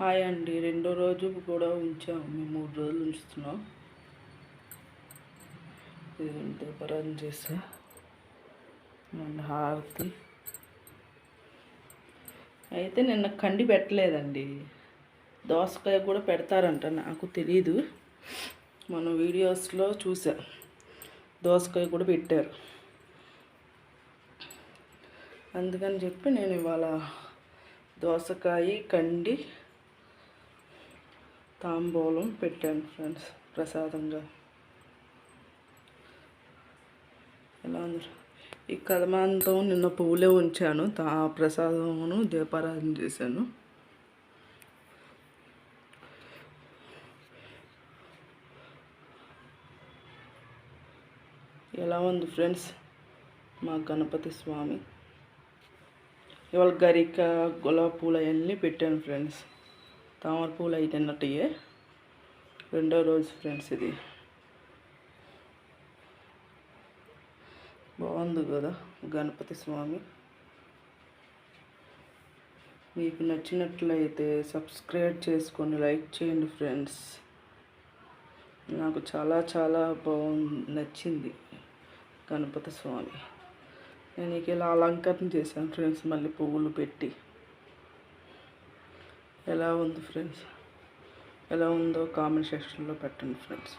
Hi అండి. రెండో రోజు కూడా ఉంచాము మేము మూడు రోజులు ఉంచుతున్నాం. ఇది దీపారాధన చేసా హారతి. అయితే నిన్న కండి పెట్టలేదండి. దోసకాయ కూడా పెడతారంట. నాకు తెలీదు. మన వీడియోస్లో చూసా దోసకాయ కూడా పెట్టారు. అందుకని చెప్పి నేను ఇవాళ దోసకాయ కండి తాంబూలం పెట్టాను ఫ్రెండ్స్ ప్రసాదంగా. ఎలా ఉంది? ఈ కదమాంతం నిన్న పువ్వులే ఉంచాను తా ప్రసాదమును దీపారాధన చేశాను. ఎలా ఉంది ఫ్రెండ్స్? మా గణపతి స్వామి. ఇవాళ గరిక గులాబీ పూలు అవన్నీ పెట్టాను ఫ్రెండ్స్. తామర పూలు అయితే రెండో రోజు ఫ్రెండ్స్ ఇది. బాగుంది కదా గణపతి స్వామి. మీకు నచ్చినట్లయితే సబ్స్క్రైబ్ చేసుకొని లైక్ చేయండి ఫ్రెండ్స్. నాకు చాలా చాలా బాగుంది నచ్చింది గణపతి స్వామి. నేను ఇక ఇలా అలంకరణ చేశాను ఫ్రెండ్స్ మళ్ళీ పువ్వులు పెట్టి. ఎలా ఉంది ఫ్రెండ్స్ ఎలా ఉందో కామెంట్ సెక్షన్లో పెట్టండి ఫ్రెండ్స్